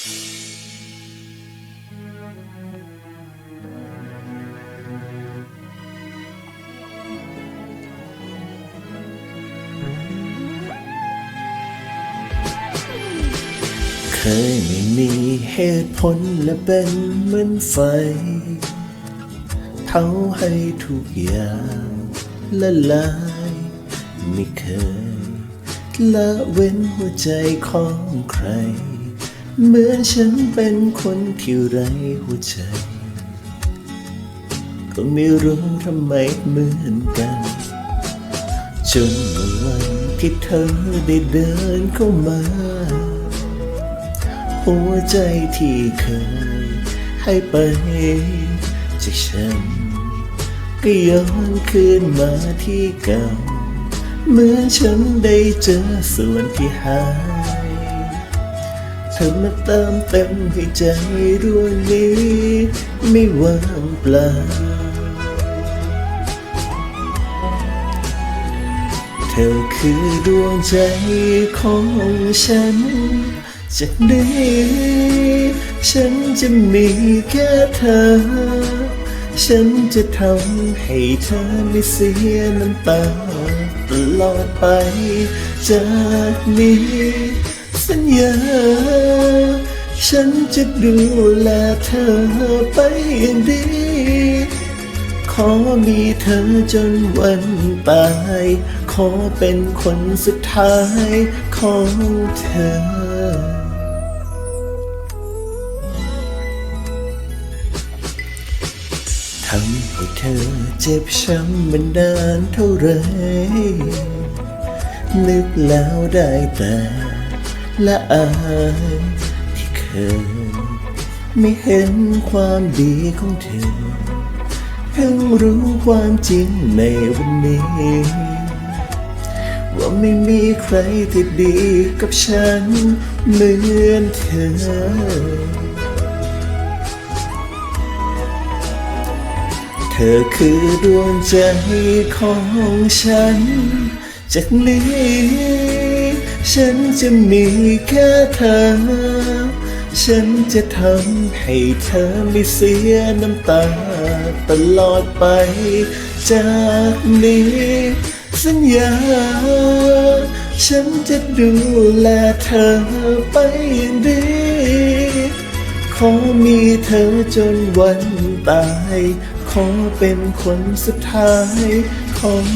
เคยไม่มีเหตุผลและเป็นเหมือนไฟเผาให้ทุกอย่างละลายไม่เคยละเว้นหัวใจของใคร เหมือนฉันเป็นคนที่ไร้หัวใจ ก็ไม่รู้ทำไมเหมือนกัน จนเมื่อวันที่เธอได้เดินเข้ามา หัวใจที่เคยให้ไปจากฉัน ก็ย้อนคืนมาที่เก่าเหมือนฉันได้เจอส่วนที่หาย ธอมาเติมเต็มให้ใจดวงนี้ ไม่ว่างเปล่า เธอคือดวงใจของฉัน จากนี้ฉันจะมีแค่เธอ ฉันจะทำให้เธอไม่เสียน้ำตาตลอดไปจากนี้ สัญญา ฉันจะดูแลเธอไปอย่างดี ขอมีเธอจนวันตาย ขอเป็นคนสุดท้ายของเธอทำให้เธอเจ็บช้ำมันนานเท่าไร นึกแล้วได้แต่ ละอายที่เคยไม่เห็นความดีของเธอเพิ่งรู้ความจริงในวันนี้ ว่าไม่มีใครที่ดีกับฉันเหมือนเธอเธอคือดวงใจของฉันจากนี้ ฉันจะมีแค่เธอ ฉันจะทำให้เธอไม่เสียน้ำตา ตลอดไป จากนี้ สัญญา ฉันจะดูแลเธอไปอย่างดี ขอมีเธอจนวันตาย ขอเป็นคนสุดท้ายของ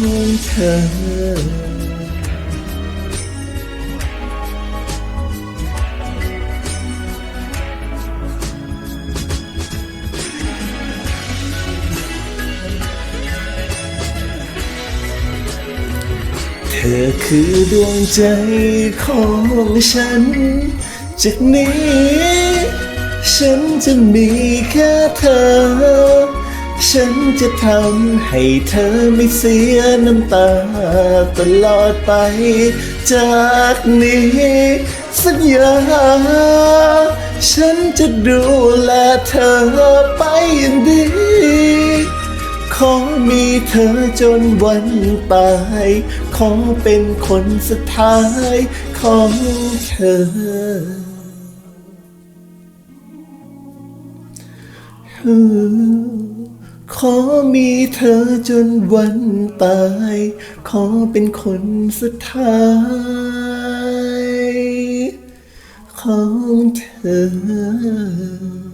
เธอ อคือดวงใจของฉัน จากนี้ ฉันจะมีแค่เธอ ฉันจะทำให้เธอไม่เสียน้ำตา ตลอดไป จากนี้ สัญญา ฉันจะดูแลเธอไปอย่างดีขอมีเธอจนวันตาย ขอเป็นคนสุดท้ายของเธอ ขอมีเธอจนวันตาย ขอเป็นคนสุดท้ายของเธอ